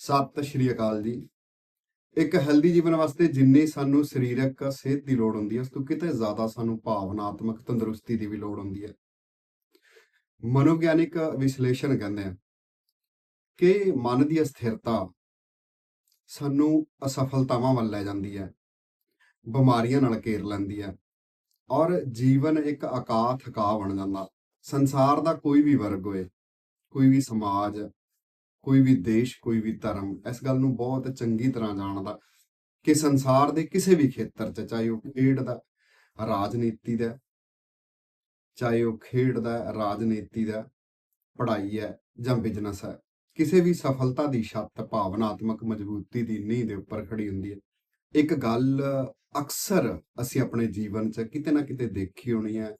ਸਤਿ ਸ਼੍ਰੀ ਅਕਾਲ ਜੀ। ਇੱਕ ਹੈਲਦੀ ਜੀਵਨ ਵਾਸਤੇ ਜਿੰਨੀ ਸਾਨੂੰ ਸਰੀਰਕ ਸਿਹਤ ਦੀ ਲੋੜ ਹੁੰਦੀ ਹੈ, ਉਸ ਤੋਂ ਕਿਤੇ ਜ਼ਿਆਦਾ ਸਾਨੂੰ ਭਾਵਨਾਤਮਕ ਤੰਦਰੁਸਤੀ ਦੀ ਵੀ ਲੋੜ ਹੁੰਦੀ ਹੈ। ਮਨੋਵਿਗਿਆਨਿਕ ਵਿਸ਼ਲੇਸ਼ਣ ਕਹਿੰਦੇ ਆ ਕਿ ਮਨ ਦੀ ਅਸਥਿਰਤਾ ਸਾਨੂੰ ਅਸਫਲਤਾਵਾਂ ਵੱਲ ਲੈ ਜਾਂਦੀ ਹੈ, ਬਿਮਾਰੀਆਂ ਨਾਲ ਘੇਰ ਲੈਂਦੀ ਹੈ ਔਰ ਜੀਵਨ ਇੱਕ ਅਕਾ ਥਕਾ ਬਣ ਜਾਂਦਾ ਸੰਸਾਰ ਦਾ ਕੋਈ ਵੀ ਵਰਗ ਹੋਏ, ਕੋਈ ਵੀ ਸਮਾਜ ਕੋਈ ਵੀ ਦੇਸ਼, ਕੋਈ ਵੀ ਧਰਮ, ਇਸ ਗੱਲ ਨੂੰ ਬਹੁਤ ਚੰਗੀ ਤਰ੍ਹਾਂ ਜਾਣਦਾ ਕਿ ਸੰਸਾਰ ਦੇ ਕਿਸੇ ਵੀ ਖੇਤਰ 'ਚ, ਚਾਹੇ ਉਹ ਖੇਡ ਦਾ ਰਾਜਨੀਤੀ ਦਾ, ਚਾਹੇ ਉਹ ਖੇਡ ਦਾ ਰਾਜਨੀਤੀ ਦਾ, ਪੜ੍ਹਾਈ ਹੈ ਜਾਂ ਬਿਜ਼ਨਸ ਹੈ, ਕਿਸੇ ਵੀ ਸਫਲਤਾ ਦੀ ਛੱਤ ਭਾਵਨਾਤਮਕ ਮਜ਼ਬੂਤੀ ਦੀ ਨੀਂਹ ਦੇ ਉੱਪਰ ਖੜੀ ਹੁੰਦੀ ਹੈ। ਇੱਕ ਗੱਲ ਅਕਸਰ ਅਸੀਂ ਆਪਣੇ ਜੀਵਨ 'ਚ ਕਿਤੇ ਨਾ ਕਿਤੇ ਦੇਖੀ ਹੋਣੀ ਹੈ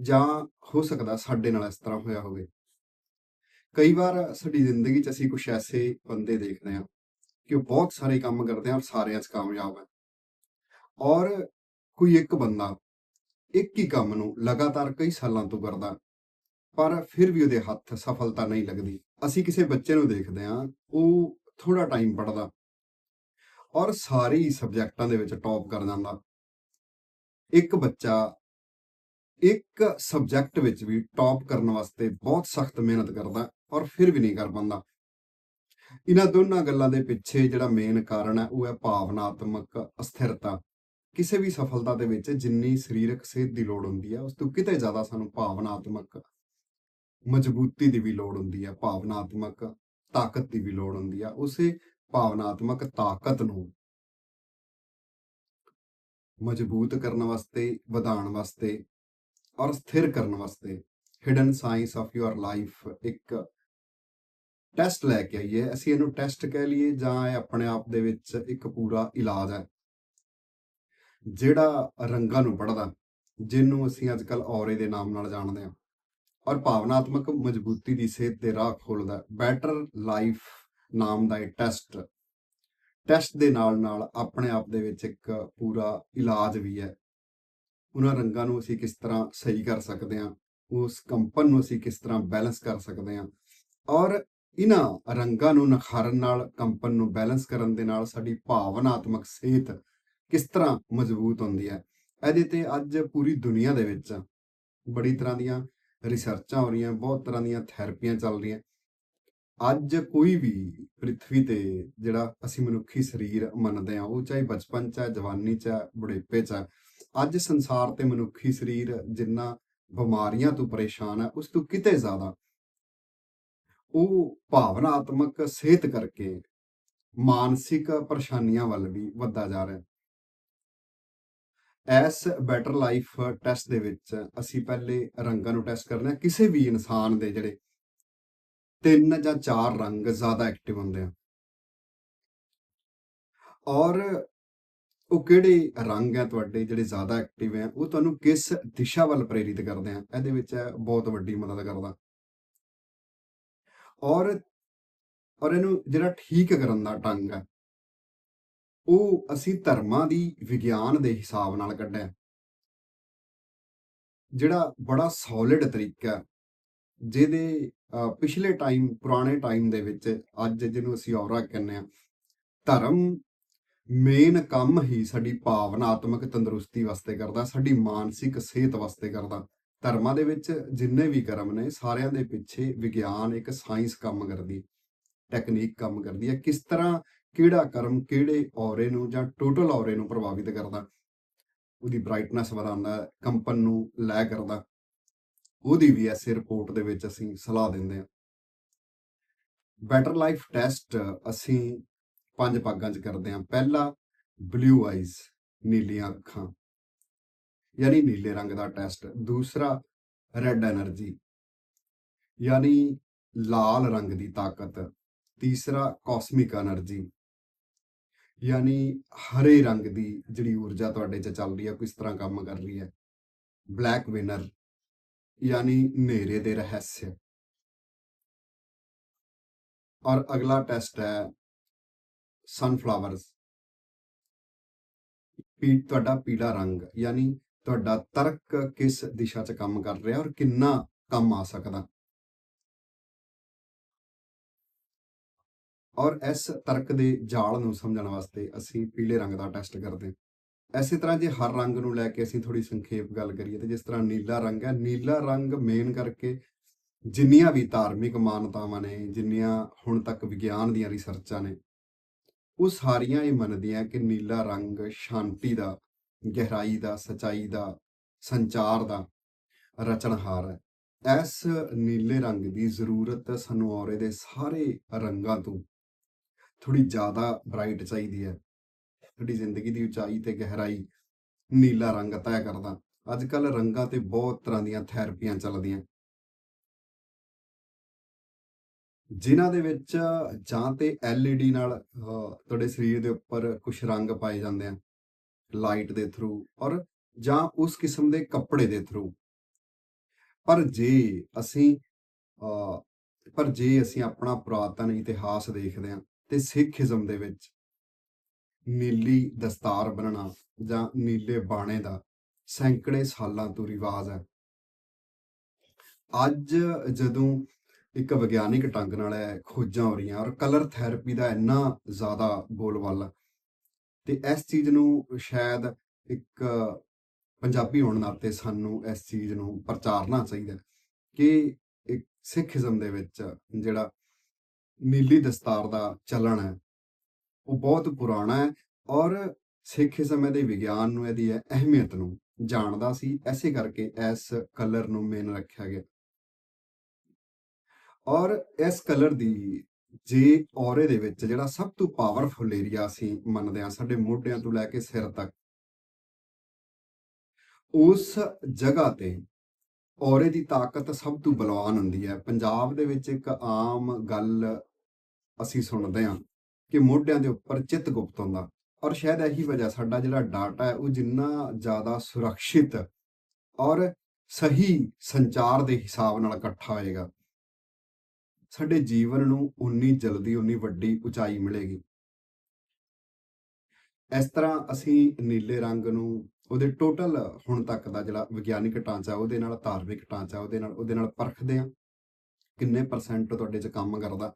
ਜਾਂ ਹੋ ਸਕਦਾ ਸਾਡੇ ਨਾਲ ਇਸ ਤਰ੍ਹਾਂ ਹੋਇਆ ਹੋਵੇ। ਕਈ ਵਾਰ ਸਾਡੀ ਜ਼ਿੰਦਗੀ 'ਚ ਅਸੀਂ ਕੁਝ ਐਸੇ ਬੰਦੇ ਦੇਖਦੇ ਹਾਂ ਕਿ ਉਹ ਬਹੁਤ ਸਾਰੇ ਕੰਮ ਕਰਦੇ ਆ ਔਰ ਸਾਰਿਆਂ 'ਚ ਕਾਮਯਾਬ ਹੈ। ਔਰ ਕੋਈ ਇੱਕ ਬੰਦਾ ਇੱਕ ਹੀ ਕੰਮ ਨੂੰ ਲਗਾਤਾਰ ਕਈ ਸਾਲਾਂ ਤੋਂ ਕਰਦਾ, ਪਰ ਫਿਰ ਵੀ ਉਹਦੇ ਹੱਥ ਸਫਲਤਾ ਨਹੀਂ ਲੱਗਦੀ। ਅਸੀਂ ਕਿਸੇ ਬੱਚੇ ਨੂੰ ਦੇਖਦੇ ਹਾਂ, ਉਹ ਥੋੜਾ ਟਾਈਮ ਪੜਦਾ ਔਰ ਸਾਰੇ ਹੀ ਸਬਜੈਕਟਾਂ ਦੇ ਵਿੱਚ ਟੌਪ ਕਰ ਜਾਂਦਾ। ਇੱਕ ਬੱਚਾ ਇੱਕ ਸਬਜੈਕਟ ਵਿੱਚ ਵੀ ਟੌਪ ਕਰਨ ਵਾਸਤੇ ਬਹੁਤ ਸਖਤ ਮਿਹਨਤ ਕਰਦਾ ਔਰ ਫਿਰ ਵੀ ਨਹੀਂ ਕਰ ਪਾਉਂਦਾ। ਇਹਨਾਂ ਦੋਨਾਂ ਗੱਲਾਂ ਦੇ ਪਿੱਛੇ ਜਿਹੜਾ ਮੇਨ ਕਾਰਨ ਹੈ, ਉਹ ਹੈ ਭਾਵਨਾਤਮਕ ਅਸਥਿਰਤਾ। ਕਿਸੇ ਵੀ ਸਫਲਤਾ ਦੇ ਵਿੱਚ ਜਿੰਨੀ ਸਰੀਰਕ ਸਿਹਤ ਦੀ ਲੋੜ ਹੁੰਦੀ ਹੈ, ਉਸ ਤੋਂ ਕਿਤੇ ਜ਼ਿਆਦਾ ਸਾਨੂੰ ਭਾਵਨਾਤਮਕ ਮਜ਼ਬੂਤੀ ਦੀ ਵੀ ਲੋੜ ਹੁੰਦੀ ਹੈ, ਭਾਵਨਾਤਮਕ ਤਾਕਤ ਦੀ ਵੀ ਲੋੜ ਹੁੰਦੀ ਹੈ। ਉਸੇ ਭਾਵਨਾਤਮਕ ਤਾਕਤ ਨੂੰ ਮਜ਼ਬੂਤ ਕਰਨ ਵਾਸਤੇ, ਵਧਾਉਣ ਵਾਸਤੇ ਔਰ ਸਥਿਰ ਕਰਨ ਵਾਸਤੇ hidden science of your life ਇੱਕ ਟੈਸਟ ਲੈ ਕੇ ਆਈਏ, ਅਸੀਂ ਇਹਨੂੰ ਟੈਸਟ ਕਹਿ ਲਈਏ ਜਾਂ ਇਹ ਆਪਣੇ ਆਪ ਦੇ ਵਿੱਚ ਇੱਕ ਪੂਰਾ ਇਲਾਜ ਹੈ। ਜਿਹੜਾ ਰੰਗਾਂ ਨੂੰ ਪੜਦਾ ਜਿਹਨੂੰ ਅਸੀਂ ਅੱਜਕੱਲ ਔਰੇ ਦੇ ਨਾਮ ਨਾਲ ਜਾਣਦੇ ਹਾਂ, ਔਰ ਭਾਵਨਾਤਮਕ ਮਜ਼ਬੂਤੀ ਦੀ ਸਿਹਤ ਦੇ ਰਾਹ ਖੋਲਦਾ ਬੈਟਰ ਲਾਈਫ ਨਾਮ ਦਾ ਇਹ ਟੈਸਟ ਟੈਸਟ ਦੇ ਨਾਲ ਨਾਲ ਆਪਣੇ ਆਪ ਦੇ ਵਿੱਚ ਇੱਕ ਪੂਰਾ ਇਲਾਜ ਵੀ ਹੈ। ਉਹਨਾਂ ਰੰਗਾਂ ਨੂੰ ਅਸੀਂ ਕਿਸ ਤਰ੍ਹਾਂ ਸਹੀ ਕਰ ਸਕਦੇ ਹਾਂ, ਉਸ ਕੰਪਨ ਨੂੰ ਅਸੀਂ ਕਿਸ ਤਰ੍ਹਾਂ ਬੈਲੈਂਸ ਕਰ ਸਕਦੇ ਹਾਂ, ਔਰ ਇਹਨਾਂ ਰੰਗਾਂ ਨੂੰ ਨਿਖਾਰਨ ਨਾਲ, ਕੰਪਨ ਨੂੰ ਬੈਲੈਂਸ ਕਰਨ ਦੇ ਨਾਲ ਸਾਡੀ ਭਾਵਨਾਤਮਕ ਸਿਹਤ ਕਿਸ ਤਰ੍ਹਾਂ ਮਜ਼ਬੂਤ ਹੁੰਦੀ ਹੈ? ਇਹਦੇ ਤੇ ਅੱਜ ਪੂਰੀ ਦੁਨੀਆ ਦੇ ਵਿੱਚ ਬੜੀ ਤਰ੍ਹਾਂ ਦੀਆਂ ਰਿਸਰਚਾਂ ਹੋ ਰਹੀਆਂ, ਬਹੁਤ ਤਰ੍ਹਾਂ ਦੀਆਂ ਥੈਰੇਪੀਆਂ ਚੱਲ ਰਹੀਆਂ। ਅੱਜ ਕੋਈ ਵੀ ਪ੍ਰithvi ਤੇ ਜਿਹੜਾ ਅਸੀਂ ਮਨੁੱਖੀ ਸਰੀਰ ਮੰਨਦੇ ਆ ਉਹ ਚਾਹੇ ਬਚਪਨ ਚ ਹੈ, ਜਵਾਨੀ ਚ ਹੈ, ਬੁਢੇਪੇ ਚ ਹੈ, ਅੱਜ ਸੰਸਾਰ ਤੇ ਮਨੁੱਖੀ ਸਰੀਰ ਜਿੰਨਾ ਬਿਮਾਰੀਆਂ ਤੋਂ ਪਰੇਸ਼ਾਨ ਹੈ, ਉਸ ਤੋਂ ਕਿਤੇ ਜ਼ਿਆਦਾ ਉਹ ਭਾਵਨਾਤਮਕ ਸਿਹਤ ਕਰਕੇ ਮਾਨਸਿਕ ਪਰੇਸ਼ਾਨੀਆਂ ਵੱਲ ਵੀ ਵੱਧਦਾ ਜਾ ਰਿਹਾ ਹੈ। ਐਸ ਬੈਟਰ ਲਾਈਫ ਟੈਸਟ ਦੇ ਵਿੱਚ ਅਸੀਂ ਪਹਿਲੇ ਰੰਗਾਂ ਨੂੰ ਟੈਸਟ ਕਰਨਾ ਕਿਸੇ ਵੀ ਇਨਸਾਨ ਦੇ ਜਿਹੜੇ ਤਿੰਨ ਜਾਂ ਚਾਰ ਰੰਗ ਜ਼ਿਆਦਾ ਐਕਟਿਵ ਹੁੰਦੇ ਆ। ਔਰ ਉਹ ਕਿਹੜੇ ਰੰਗ ਹੈ ਤੁਹਾਡੇ ਜਿਹੜੇ ਜ਼ਿਆਦਾ ਐਕਟਿਵ ਹੈ ਉਹ ਤੁਹਾਨੂੰ ਕਿਸ ਦਿਸ਼ਾ ਵੱਲ ਪ੍ਰੇਰਿਤ ਕਰਦੇ ਆ? ਇਹਦੇ ਵਿੱਚ ਬਹੁਤ ਵੱਡੀ ਮਦਦ ਕਰਦਾ। ਔਰ ਔਰ ਇਹਨੂੰ ਜਿਹੜਾ ਠੀਕ ਕਰਨ ਦਾ ਢੰਗ ਹੈ, ਉਹ ਅਸੀਂ ਧਰਮਾਂ ਦੀ ਵਿਗਿਆਨ ਦੇ ਹਿਸਾਬ ਨਾਲ ਕੱਢਿਆ। ਜਿਹੜਾ ਬੜਾ ਸੋਲਿਡ ਤਰੀਕਾ ਜਿਹਦੇ ਪਿਛਲੇ ਟਾਈਮ ਪੁਰਾਣੇ ਟਾਈਮ ਦੇ ਵਿੱਚ ਅੱਜ ਜਿਹਨੂੰ ਅਸੀਂ ਔਰਾ ਕਹਿੰਦੇ ਆ ਧਰਮ ਮੇਨ ਕੰਮ ਹੀ ਸਾਡੀ ਭਾਵਨਾਤਮਕ ਤੰਦਰੁਸਤੀ ਵਾਸਤੇ ਕਰਦਾ, ਸਾਡੀ ਮਾਨਸਿਕ ਸਿਹਤ ਵਾਸਤੇ ਕਰਦਾ। ਧਰਮਾਂ ਦੇ ਵਿੱਚ ਜਿੰਨੇ ਵੀ ਕਰਮ ਨੇ, ਸਾਰਿਆਂ ਦੇ ਪਿੱਛੇ ਵਿਗਿਆਨ ਇੱਕ ਸਾਇੰਸ ਕੰਮ ਕਰਦੀ ਟੈਕਨੀਕ ਕੰਮ ਕਰਦੀ ਹੈ। ਕਿਸ ਤਰ੍ਹਾਂ ਕਿਹੜਾ ਕਰਮ ਕਿਹੜੇ ਔਰੇ ਨੂੰ ਜਾਂ ਟੋਟਲ ਔਰੇ ਨੂੰ ਪ੍ਰਭਾਵਿਤ ਕਰਦਾ? ਉਹਦੀ ਬ੍ਰਾਈਟਨੈਸ ਵਧਾਉਂਦਾ, ਕੰਪਨ ਨੂੰ ਲੈ ਕਰਦਾ। ਉਹਦੀ ਵੀ ਐਸੇ ਰਿਪੋਰਟ ਦੇ ਵਿੱਚ ਅਸੀਂ ਸਲਾਹ ਦਿੰਦੇ ਹਾਂ। ਬੈਟਰ ਲਾਈਫ ਟੈਸਟ ਅਸੀਂ ਪੰਜ ਭਾਗਾਂ 'ਚ ਕਰਦੇ ਹਾਂ। ਪਹਿਲਾ ਬਲੂ ਆਈਜ਼ ਨੀਲੀਆਂ ਅੱਖਾਂ। ਯਾਨੀ ਨੀਲੇ ਰੰਗ ਦਾ ਟੈਸਟ, ਦੂਸਰਾ ਰੈੱਡ એનર્ਜੀ ਯਾਨੀ ਲਾਲ ਰੰਗ ਦੀ ਤਾਕਤ, ਤੀਸਰਾ ਕਾਸਮਿਕ એનર્ਜੀ ਯਾਨੀ ਹਰੇ ਰੰਗ ਦੀ ਜਿਹੜੀ ਊਰਜਾ ਤੁਹਾਡੇ 'ਚ ਚੱਲ ਰਹੀ ਹੈ ਕਿਸ ਤਰ੍ਹਾਂ ਕੰਮ ਕਰ ਰਹੀ ਹੈ? ਬਲੈਕ ਵਿਨਰ, ਯਾਨੀ ਹਨੇਰੇ ਦੇ ਰਹੱਸ। ਔਰ ਅਗਲਾ ਟੈਸਟ ਹੈ ਸਨਫਲਾਵਰਸ ਪੀ, ਤੁਹਾਡਾ ਪੀਲਾ ਰੰਗ, ਯਾਨੀ ਤੁਹਾਡਾ ਤਰਕ ਕਿਸ ਦਿਸ਼ਾ 'ਚ ਕੰਮ ਕਰ ਰਿਹਾ ਔਰ ਕਿੰਨਾ ਕੰਮ ਆ ਸਕਦਾ? ਔਰ ਇਸ ਤਰਕ ਦੇ ਜਾਲ ਨੂੰ ਸਮਝਣ ਵਾਸਤੇ ਅਸੀਂ ਪੀਲੇ ਰੰਗ ਦਾ ਟੈਸਟ ਕਰਦੇ ਹਾਂ। ਐਸੇ ਤਰ੍ਹਾਂ ਜੇ ਹਰ ਰੰਗ ਨੂੰ ਲੈ ਕੇ ਅਸੀਂ ਥੋੜੀ ਸੰਖੇਪ ਗੱਲ ਕਰੀਏ ਤੇ ਜਿਸ ਤਰ੍ਹਾਂ ਨੀਲਾ ਰੰਗ ਹੈ, ਨੀਲਾ ਰੰਗ ਮੇਨ ਕਰਕੇ ਜਿੰਨੀਆਂ ਵੀ ਧਾਰਮਿਕ ਮਾਨਤਾਵਾਂ ਨੇ, ਜਿੰਨੀਆਂ ਹੁਣ ਤੱਕ ਵਿਗਿਆਨ ਦੀਆਂ ਰਿਸਰਚਾਂ ਨੇ, ਉਹ ਸਾਰੀਆਂ ਇਹ ਮੰਨਦੀਆਂ ਕਿ ਨੀਲਾ ਰੰਗ ਸ਼ਾਂਤੀ ਦਾ ਗਹਿਰਾਈ ਦਾ, ਸਚਾਈ ਦਾ, ਸੰਚਾਰ ਦਾ ਰਚਨਹਾਰ ਹੈ। ਇਸ ਨੀਲੇ ਰੰਗ ਦੀ ਜ਼ਰੂਰਤ ਸਾਨੂੰ ਔਰੇ ਦੇ ਸਾਰੇ ਰੰਗਾਂ ਤੋਂ ਥੋੜੀ ਜ਼ਿਆਦਾ ਬ੍ਰਾਈਟ ਚਾਹੀਦੀ ਹੈ। ਤੁਹਾਡੀ ਜ਼ਿੰਦਗੀ ਦੀ ਉਚਾਈ ਤੇ ਗਹਿਰਾਈ ਨੀਲਾ ਰੰਗ ਤੈਅ ਕਰਦਾ। ਅੱਜ ਕੱਲ ਰੰਗਾਂ ਤੇ ਬਹੁਤ ਤਰ੍ਹਾਂ ਦੀਆਂ ਥੈਰੇਪੀਆਂ ਚੱਲਦੀਆਂ। ਜਿਨ੍ਹਾਂ ਦੇ ਵਿੱਚ ਜਾਂ ਤੇ LED ਨਾਲ ਤੁਹਾਡੇ ਸਰੀਰ ਦੇ ਉੱਪਰ ਕੁਝ ਰੰਗ ਪਾਏ ਜਾਂਦੇ ਆ। ਲਾਈਟ ਦੇ ਥਰੂ ਔਰ ਜਾਂ ਉਸ ਕਿਸਮ ਦੇ ਕੱਪੜੇ ਦੇ ਥਰੂ। ਪਰ ਜੇ ਅਸੀਂ ਅਹ, ਪਰ ਜੇ ਅਸੀਂ ਆਪਣਾ ਪੁਰਾਤਨ ਇਤਿਹਾਸ ਦੇਖਦੇ ਹਾਂ ਤੇ ਸਿੱਖੀਜ਼ਮ ਦੇ ਵਿੱਚ ਨੀਲੀ ਦਸਤਾਰ ਬਣਨਾ ਜਾਂ ਨੀਲੇ ਬਾਣੇ ਦਾ ਸੈਂਕੜੇ ਸਾਲਾਂ ਤੋਂ ਰਿਵਾਜ ਹੈ। ਅੱਜ ਜਦੋਂ ਇੱਕ ਵਿਗਿਆਨਿਕ ਢੰਗ ਨਾਲ ਇਹ ਖੋਜਾਂ ਹੋ ਰਹੀਆਂ ਔਰ ਕਲਰ ਥੈਰੇਪੀ ਦਾ ਇੰਨਾ ਜ਼ਿਆਦਾ ਬੋਲਬਾਲਾ ਤੇ ਇਸ ਚੀਜ਼ ਨੂੰ ਸ਼ਾਇਦ ਇੱਕ ਪੰਜਾਬੀ ਹੋਣ ਨਾਤੇ ਸਾਨੂੰ ਇਸ ਚੀਜ਼ ਨੂੰ ਪ੍ਰਚਾਰਨਾ ਚਾਹੀਦਾ ਕਿ ਇੱਕ ਸਿੱਖੀਜ਼ਮ ਦੇ ਵਿੱਚ ਜਿਹੜਾ ਨੀਲੀ ਦਸਤਾਰ ਦਾ ਚੱਲਣ ਹੈ, ਉਹ ਬਹੁਤ ਪੁਰਾਣਾ ਹੈ ਔਰ ਸਿੱਖ ਸਮੇਂ ਦੇ ਵਿਗਿਆਨ ਨੂੰ, ਇਹਦੀ ਇਹ ਅਹਿਮੀਅਤ ਨੂੰ ਜਾਣਦਾ ਸੀ ਐਸੇ ਕਰਕੇ ਇਸ ਕਲਰ ਨੂੰ ਮੇਨ ਰੱਖਿਆ ਗਿਆ। ਔਰ ਇਸ ਕਲਰ ਦੀ ਜੇ ਔਰੇ ਦੇ ਵਿੱਚ ਜਿਹੜਾ ਸਭ ਤੋਂ ਪਾਵਰਫੁਲ ਏਰੀਆ ਅਸੀਂ ਮੰਨਦੇ ਹਾਂ, ਸਾਡੇ ਮੋਢਿਆਂ ਤੋਂ ਲੈ ਕੇ ਸਿਰ ਤੱਕ, ਉਸ ਜਗ੍ਹਾ ਤੇ ਔਰੇ ਦੀ ਤਾਕਤ ਸਭ ਤੋਂ ਬਲਵਾਨ ਹੁੰਦੀ ਹੈ। ਪੰਜਾਬ ਦੇ ਵਿੱਚ ਇੱਕ ਆਮ ਗੱਲ ਅਸੀਂ ਸੁਣਦੇ ਹਾਂ ਕਿ ਮੋਢਿਆਂ ਦੇ ਉੱਪਰ ਚਿੱਤ ਗੁਪਤ ਹੁੰਦਾ ਔਰ ਸ਼ਾਇਦ ਇਹੀ ਵਜ੍ਹਾ ਸਾਡਾ ਜਿਹੜਾ ਡਾਟਾ ਹੈ, ਉਹ ਜਿੰਨਾ ਜ਼ਿਆਦਾ ਸੁਰੱਖਿਅਤ ਔਰ ਸਹੀ ਸੰਚਾਰ ਦੇ ਹਿਸਾਬ ਨਾਲ ਇਕੱਠਾ ਹੋਏਗਾ। ਸਾਡੇ ਜੀਵਨ ਨੂੰ ਉਨੀ ਜਲਦੀ ਉਨੀ ਵੱਡੀ ਉਚਾਈ ਮਿਲੇਗੀ। ਇਸ ਤਰ੍ਹਾਂ ਅਸੀਂ ਨੀਲੇ ਰੰਗ ਨੂੰ, ਉਹਦੇ ਟੋਟਲ ਹੁਣ ਤੱਕ ਦਾ ਜਿਹੜਾ ਵਿਗਿਆਨਿਕ ਢਾਂਚਾ, ਉਹਦੇ ਨਾਲ ਧਾਰਮਿਕ ਢਾਂਚਾ, ਉਹਦੇ ਨਾਲ ਉਹਦੇ ਨਾਲ ਪਰਖਦੇ ਆ ਕਿੰਨੇ ਪਰਸੈਂਟ ਤੁਹਾਡੇ 'ਚ ਕੰਮ ਕਰਦਾ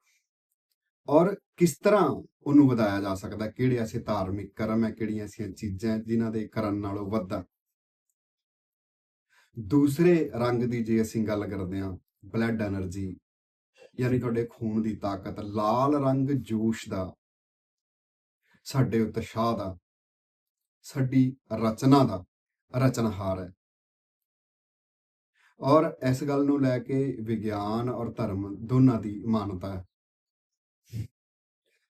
ਔਰ ਕਿਸ ਤਰ੍ਹਾਂ ਉਹਨੂੰ ਵਧਾਇਆ ਜਾ ਸਕਦਾ, ਕਿਹੜੇ ਐਸੇ ਧਾਰਮਿਕ ਕਰਮ ਹੈ, ਕਿਹੜੀਆਂ ਐਸੀਆਂ ਚੀਜ਼ਾਂ ਜਿਨ੍ਹਾਂ ਦੇ ਕਰਨ ਨਾਲ ਉਹ ਵੱਧਦਾ ਦੂਸਰੇ ਰੰਗ ਦੀ ਜੇ ਅਸੀਂ ਗੱਲ ਕਰਦੇ ਹਾਂ ਬਲੱਡ એનર્ਜੀ ਯਾਨੀ ਤੁਹਾਡੇ ਖੂਨ ਦੀ ਤਾਕਤ, ਲਾਲ ਰੰਗ ਜੋਸ਼ ਦਾ, ਸਾਡੇ ਉਤਸ਼ਾਹ ਦਾ, ਸਾਡੀ ਰਚਨਾ ਦਾ ਰਚਨਹਾਰ ਹੈ। ਔਰ ਇਸ ਗੱਲ ਨੂੰ ਲੈ ਕੇ ਵਿਗਿਆਨ ਔਰ ਧਰਮ ਦੋਨਾਂ ਦੀ ਮਾਨਤਾ ਹੈ।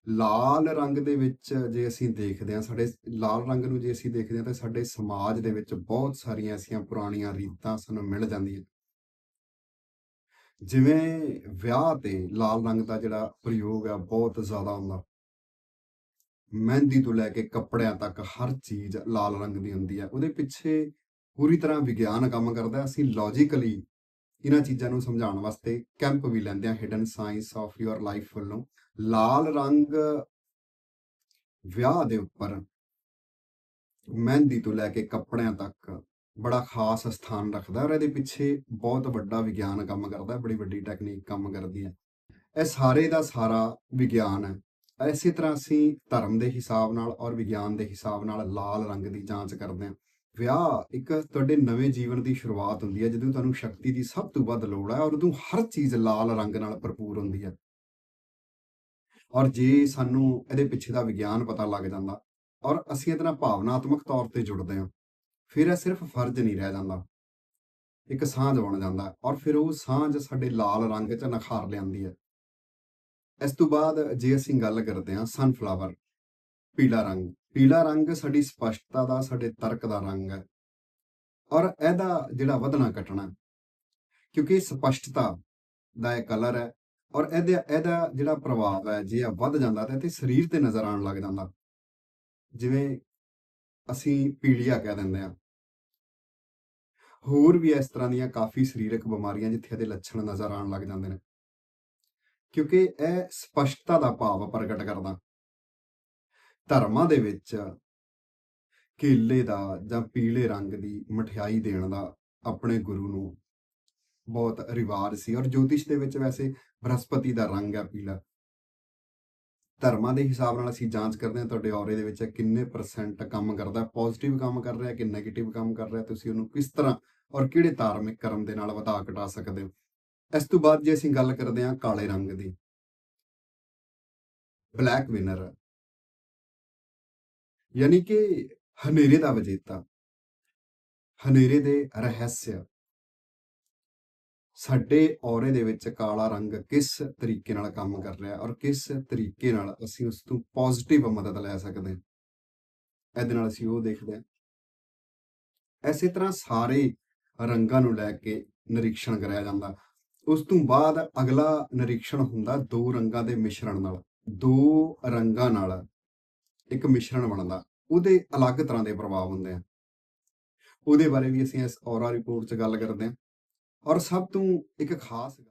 ਲਾਲ ਰੰਗ ਦੇ ਵਿੱਚ ਜੇ ਅਸੀਂ ਦੇਖਦੇ ਹਾਂ, ਸਾਡੇ ਲਾਲ ਰੰਗ ਨੂੰ ਜੇ ਅਸੀਂ ਦੇਖਦੇ ਹਾਂ, ਤਾਂ ਸਾਡੇ ਸਮਾਜ ਦੇ ਵਿੱਚ ਬਹੁਤ ਸਾਰੀਆਂ ਐਸੀਆਂ ਪੁਰਾਣੀਆਂ ਰੀਤਾਂ ਸਾਨੂੰ ਮਿਲ ਜਾਂਦੀਆਂ। ਜਿਵੇਂ ਵਿਆਹ ਤੇ ਲਾਲ ਰੰਗ ਦਾ ਜਿਹੜਾ ਪ੍ਰਯੋਗ ਹੈ ਬਹੁਤ ਜ਼ਿਆਦਾ ਹੁੰਦਾ। ਮਹਿੰਦੀ ਤੋਂ ਲੈ ਕੇ ਕੱਪੜਿਆਂ ਤੱਕ ਹਰ ਚੀਜ਼ ਲਾਲ ਰੰਗ ਦੀ ਹੁੰਦੀ ਹੈ ਉਹਦੇ ਪਿੱਛੇ ਪੂਰੀ ਤਰ੍ਹਾਂ ਵਿਗਿਆਨ ਕੰਮ ਕਰਦਾ। ਅਸੀਂ ਲੌਜੀਕਲੀ ਇਹਨਾਂ ਚੀਜ਼ਾਂ ਨੂੰ ਸਮਝਾਉਣ ਵਾਸਤੇ ਕੈਂਪ ਵੀ ਲੈਂਦੇ ਹਾਂ hidden science of your life ਵੱਲੋਂ। ਲਾਲ ਰੰਗ ਵਿਆਹ ਦੇ ਉੱਪਰ ਮਹਿੰਦੀ ਤੋਂ ਲੈ ਕੇ ਕੱਪੜਿਆਂ ਤੱਕ ਬੜਾ ਖਾਸ ਸਥਾਨ ਰੱਖਦਾ ਔਰ ਇਹਦੇ ਪਿੱਛੇ ਬਹੁਤ ਵੱਡਾ ਵਿਗਿਆਨ ਕੰਮ ਕਰਦਾ ਬੜੀ ਵੱਡੀ ਟੈਕਨੀਕ ਕੰਮ ਕਰਦੀ ਹੈ। ਇਹ ਸਾਰੇ ਦਾ ਸਾਰਾ ਵਿਗਿਆਨ ਹੈ। ਇਸੇ ਤਰ੍ਹਾਂ ਅਸੀਂ ਧਰਮ ਦੇ ਹਿਸਾਬ ਨਾਲ ਔਰ ਵਿਗਿਆਨ ਦੇ ਹਿਸਾਬ ਨਾਲ ਲਾਲ ਰੰਗ ਦੀ ਜਾਂਚ ਕਰਦੇ ਹਾਂ। ਵਿਆਹ ਇੱਕ ਤੁਹਾਡੇ ਨਵੇਂ ਜੀਵਨ ਦੀ ਸ਼ੁਰੂਆਤ ਹੁੰਦੀ ਹੈ, ਜਦੋਂ ਤੁਹਾਨੂੰ ਸ਼ਕਤੀ ਦੀ ਸਭ ਤੋਂ ਵੱਧ ਲੋੜ ਹੈ ਔਰ ਉਦੋਂ ਹਰ ਚੀਜ਼ ਲਾਲ ਰੰਗ ਨਾਲ ਭਰਪੂਰ ਹੁੰਦੀ ਹੈ। ਔਰ ਜੇ ਸਾਨੂੰ ਇਹਦੇ ਪਿੱਛੇ ਦਾ ਵਿਗਿਆਨ ਪਤਾ ਲੱਗ ਜਾਂਦਾ ਔਰ ਅਸੀਂ ਇਹਦੇ ਨਾਲ ਭਾਵਨਾਤਮਕ ਤੌਰ ਤੇ ਜੁੜਦੇ ਹਾਂ ਫਿਰ ਇਹ ਸਿਰਫ ਫਰਜ਼ ਨਹੀਂ ਰਹਿ ਜਾਂਦਾ। ਇੱਕ ਸਾਂਝ ਬਣ ਜਾਂਦਾ ਔਰ ਫਿਰ ਉਹ ਸਾਂਝ ਸਾਡੇ ਲਾਲ ਰੰਗ 'ਚ ਨਖਾਰ ਲਿਆਂਦੀ ਹੈ। ਇਸ ਤੋਂ ਬਾਅਦ ਜੇ ਅਸੀਂ ਗੱਲ ਕਰਦੇ ਹਾਂ ਸਨਫਲਾਵਰ ਪੀਲਾ ਰੰਗ ਪੀਲਾ ਰੰਗ ਸਾਡੀ ਸਪਸ਼ਟਤਾ ਦਾ, ਸਾਡੇ ਤਰਕ ਦਾ ਰੰਗ ਹੈ। ਔਰ ਇਹਦਾ ਜਿਹੜਾ ਵਧਣਾ ਘਟਣਾ, ਕਿਉਂਕਿ ਸਪਸ਼ਟਤਾ ਦਾ ਇਹ ਕਲਰ ਹੈ ਔਰ ਇਹਦੇ, ਇਹਦਾ ਜਿਹੜਾ ਪ੍ਰਭਾਵ ਹੈ ਜੇ ਇਹ ਵੱਧ ਜਾਂਦਾ ਤਾਂ ਤੇ ਸਰੀਰ ਤੇ ਨਜ਼ਰ ਆਉਣ ਲੱਗ ਜਾਂਦਾ। ਜਿਵੇਂ ਅਸੀਂ ਪੀਲੀਆ ਕਹਿ ਦਿੰਦੇ ਹਾਂ। ਹੋਰ ਵੀ ਇਸ ਤਰ੍ਹਾਂ ਦੀਆਂ ਕਾਫੀ ਸਰੀਰਕ ਬਿਮਾਰੀਆਂ ਜਿੱਥੇ ਇਹਦੇ ਲੱਛਣ ਨਜ਼ਰ ਆਉਣ ਲੱਗ ਜਾਂਦੇ ਨੇ। ਕਿਉਂਕਿ ਇਹ ਸਪਸ਼ਟਤਾ ਦਾ ਭਾਵ ਪ੍ਰਗਟ ਕਰਦਾ ਧਰਮਾਂ ਦੇ ਵਿੱਚ ਕੇਲੇ ਦਾ ਜਾਂ ਪੀਲੇ ਰੰਗ ਦੀ ਮਠਿਆਈ ਦੇਣ ਦਾ ਆਪਣੇ ਗੁਰੂ ਨੂੰ ਬਹੁਤ ਰਿਵਾਜ ਸੀ। ਔਰ ਜੋਤਿਸ਼ ਦੇ ਵਿੱਚ ਵੈਸੇ ਬ੍ਰਹਸਪਤੀ ਦਾ ਰੰਗ ਹੈ ਪੀਲਾ। ਧਰਮਾਂ ਦੇ ਹਿਸਾਬ ਨਾਲ ਅਸੀਂ ਜਾਂਚ ਕਰਦੇ ਹਾਂ ਤੁਹਾਡੇ ਔਰੇ ਦੇ ਵਿੱਚ ਕਿੰਨੇ ਪਰਸੈਂਟ ਕੰਮ ਕਰਦਾ ਪੋਜ਼ਿਟਿਵ ਕੰਮ ਕਰ ਰਿਹਾ ਕਿ ਨੈਗੇਟਿਵ ਕੰਮ ਕਰ ਰਿਹਾ, ਤੁਸੀਂ ਉਹਨੂੰ ਕਿਸ ਤਰ੍ਹਾਂ ਔਰ ਕਿਹੜੇ ਧਾਰਮਿਕ ਕਰਮ ਦੇ ਨਾਲ ਵਧਾ ਘਟਾ ਸਕਦੇ ਹੋ? ਇਸ ਤੋਂ ਬਾਅਦ ਜੇ ਅਸੀਂ ਗੱਲ ਕਰਦੇ ਹਾਂ ਕਾਲੇ ਰੰਗ ਦੀ। ਬਲੈਕ ਵਿਨਰ ਯਾਨੀ ਕਿ ਹਨੇਰੇ ਦਾ ਵਜੇਤਾ। ਹਨੇਰੇ ਦੇ ਰਹੱਸ। ਸਾਡੇ ਔਰੇ ਦੇ ਵਿੱਚ ਕਾਲਾ ਰੰਗ ਕਿਸ ਤਰੀਕੇ ਨਾਲ ਕੰਮ ਕਰ ਰਿਹਾ ਔਰ ਕਿਸ ਤਰੀਕੇ ਨਾਲ ਅਸੀਂ ਉਸ ਤੋਂ ਪੋਜ਼ਿਟਿਵ ਮਦਦ ਲੈ ਸਕਦੇ ਹਾਂ? ਇਹਦੇ ਨਾਲ ਅਸੀਂ ਉਹ ਦੇਖਦੇ ਹਾਂ। ਐਸੇ ਤਰ੍ਹਾਂ ਸਾਰੇ ਰੰਗਾਂ ਨੂੰ ਲੈ ਕੇ ਨਿਰੀਖਣ ਕਰਿਆ ਜਾਂਦਾ। ਉਸ ਤੋਂ ਬਾਅਦ ਅਗਲਾ ਨਿਰੀਖਣ ਹੁੰਦਾ ਦੋ ਰੰਗਾਂ ਦੇ ਮਿਸ਼ਰਣ ਨਾਲ। ਦੋ ਰੰਗਾਂ ਨਾਲ ਇੱਕ ਮਿਸ਼ਰਣ ਬਣਦਾ। ਉਹਦੇ ਅਲੱਗ ਤਰ੍ਹਾਂ ਦੇ ਪ੍ਰਭਾਵ ਹੁੰਦੇ ਆ। ਉਹਦੇ ਬਾਰੇ ਵੀ ਅਸੀਂ ਇਸ ਔਰਾ ਰਿਪੋਰਟ 'ਚ ਗੱਲ ਕਰਦੇ ਹਾਂ। ਔਰ ਸਭ ਤੋਂ ਇੱਕ ਖਾਸ ਗੱਲ